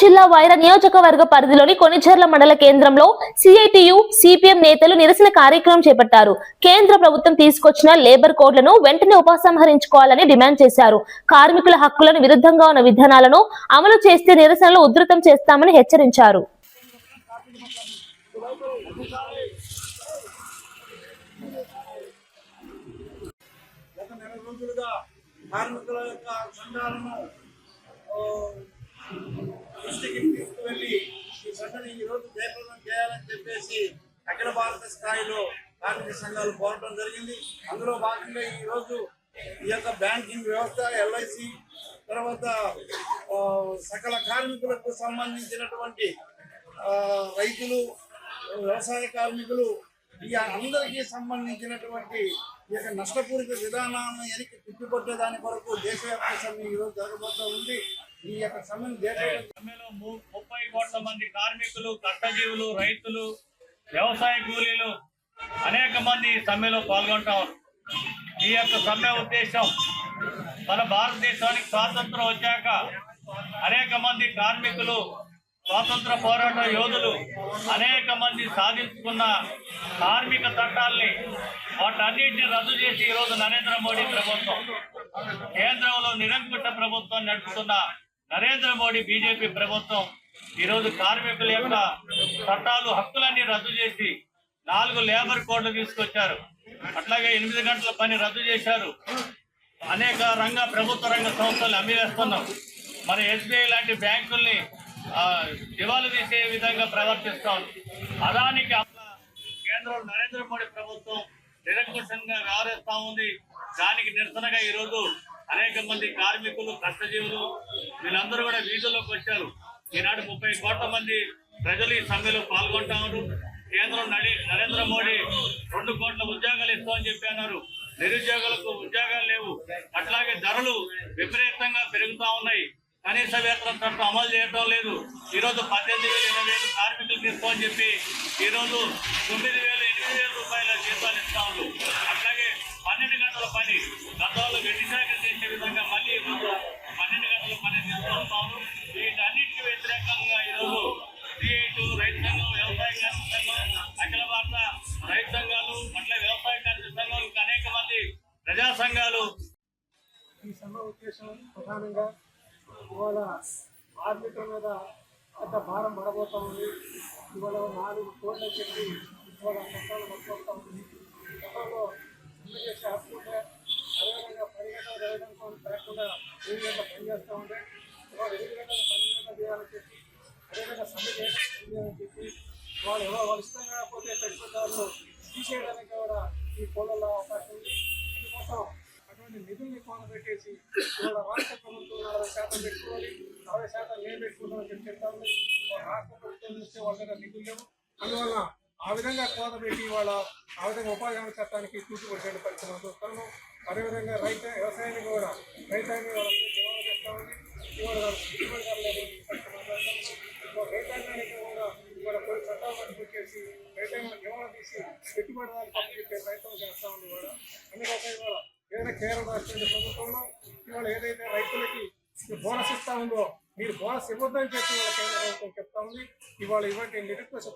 జిల్లా వైర నియోజకవర్గ పరిధిలోని కొనిచెర్ల మండల కేంద్రంలో సిఐటియు సిపిఎం నేతలు నిరసన కార్యక్రమం చేపట్టారు. కేంద్ర ప్రభుత్వం తీసుకొచ్చిన లేబర్ కోడ్లను వెంటనే ఉపసంహరించుకోవాలని డిమాండ్ చేశారు. కార్మికుల హక్కులను విరుద్ధంగా ఉన్న విధానాలను అమలు చేస్తే నిరసనలు ఉధృతం చేస్తామని హెచ్చరించారు. కార్మికుల యొక్క ఈ ఈ రోజు జయప్రదం చేయాలని చెప్పేసి అఖిల భారత స్థాయిలో కార్మిక సంఘాలు పోరాటం జరిగింది. అందులో భాగంగా ఈ రోజు ఈ యొక్క బ్యాంకింగ్ వ్యవస్థ ఎల్ఐసి తర్వాత సకల కార్మికులకు సంబంధించినటువంటి రైతులు వ్యవసాయ కార్మికులు ఈ అందరికీ సంబంధించినటువంటి ఈ యొక్క నష్టపూరిత విధానాన్ని వెనక్కి తిప్పికొట్టే దాని కొరకు దేశవ్యాప్త సమ్మె ఈరోజు జరగబోతూ ఉంది. ఈ యొక్క సమ్మెను దేశ సమ్మెలో కోట్ల మంది కార్మికులు కష్టజీవులు రైతులు వ్యవసాయ కూలీలు అనేక మంది ఈ సమ్మెలో పాల్గొంటారు ఈ యొక్క సమ్మె ఉద్దేశం మన భారతదేశానికి స్వాతంత్రం వచ్చాక అనేక మంది కార్మికులు స్వాతంత్ర పోరాట యోధులు అనేక మంది సాధించుకున్న కార్మిక చట్టాల్ని వాటన్నింటిని రద్దు చేసి ఈరోజు నరేంద్ర మోడీ ప్రభుత్వం కేంద్రంలో నిరంకుశ ప్రభుత్వం నడుపుతున్న నరేంద్ర మోడీ బీజేపీ ప్రభుత్వం ఈరోజు కార్మికుల యొక్క చట్టాలు హక్కులన్నీ రద్దు చేసి నాలుగు లేబర్ కోడ్లు తీసుకొచ్చారు. అట్లాగే ఎనిమిది గంటల పని రద్దు చేశారు. అనేక రంగ ప్రభుత్వ రంగ సంస్థలు అమ్మివేస్తున్నాం మన ఎస్బీఐ లాంటి బ్యాంకుల్ని దివాలు తీసే విధంగా ప్రవర్తిస్తాం అదానికి కేంద్రం కేంద్రంలో నరేంద్ర మోడీ ప్రభుత్వం నిరంకుశంగా వ్యవహరిస్తా ఉంది. దానికి నిరసనగా ఈరోజు అనేక మంది కార్మికులు కష్టజీవులు వీళ్ళందరూ కూడా వీధుల్లోకి వచ్చారు. ఈనాడు ముప్పై కోట్ల మంది ప్రజలు ఈ సమ్మెలో పాల్గొంటారు. కేంద్రం నడి నరేంద్ర మోడీ రెండు కోట్ల ఉద్యోగాలు ఇస్తామని చెప్పి అన్నారు. నిరుద్యోగులకు ఉద్యోగాలు లేవు. అట్లాగే ధరలు విపరీతంగా పెరుగుతా ఉన్నాయి. కనీస వేతనం చట్టం అమలు చేయడం లేదు. ఈరోజు పద్దెనిమిది వేలు ఇరవై వేలు కార్మికులకు ఇస్తామని చెప్పి ఈరోజు తొమ్మిది వేలు ఎనిమిది వేల రూపాయల జీతాలు ఇస్తా ఉన్నారు. అట్లాగే వ్యవసాయ అనేక మంది ప్రజా సంఘాలు ఈ సమ్మె ఉద్దేశం ప్రధానంగా ఇవాళ కార్మికుల మీద పెద్ద భారం పడబోతా ఉంది. ఇవాళ నాలుగు కోట్ల చెప్పి ఇవాళ చట్టాలు పట్టుకొస్తా ఉంది. గతంలో సమ్మె చేసే హక్కు ఉంటే అదేవిధంగా పది గంటలు వేయడంతో లేకుండా ఎనిమిది గంటల పని చేస్తూ ఉంటే ఇవాళ ఎనిమిది గంటల పన్నెండు గంటలు చేయాలని చెప్పి అదేవిధంగా సమ్మె చేయాలని చెప్పి వాళ్ళు ఎవరో వాళ్ళు ఇష్టం కాకపోతే పెట్టుబడిదారులు తీసేయడానికి కూడా ఈ కోళ్ళలో అవకాశం ఉంది. అందుకోసం అటువంటి నిధుల్ని పెట్టేసి ఇవాళ రాష్ట్ర ప్రభుత్వం నలభై శాతం పెట్టుకోవాలి నలభై శాతం నేను పెట్టుకుంటామని చెప్పి చెప్తాము రాష్ట్ర ప్రభుత్వం చూస్తే వాళ్ళ దగ్గర నిధులు లేవు. అందువల్ల ఆ విధంగా కోత పెట్టి వాళ్ళ ఆ విధంగా ఉపాధి హామీ చట్టానికి తూచిపడిన పరిస్థితులు మనం చూస్తాము అదేవిధంగా రైత వ్యవసాయాన్ని కూడా రైతాన్ని కూడా దివాళా చేస్తామని ఇవాళ ఇవాళ రైతాంగానికి కూడా ఇవాళ కొన్ని చట్టాలు రైతాంగం దివాళా తీసి పెట్టుబడిదారులు పట్టు ప్రయత్నం చేస్తా ఉంది కూడా అందుకోసం ఇవాళ ఏదైనా కేరళ రాష్ట్ర ప్రభుత్వంలో ఇవాళ ఏదైతే రైతులకి బోనస్ ఇస్తా ఉందో మీరు బోనస్ ఇవ్వద్దని చెప్పి ఇవాళ కేంద్ర ప్రభుత్వం చెప్తా ఉంది ఇవాళ ఇవ్వండి నిరుపేక్ష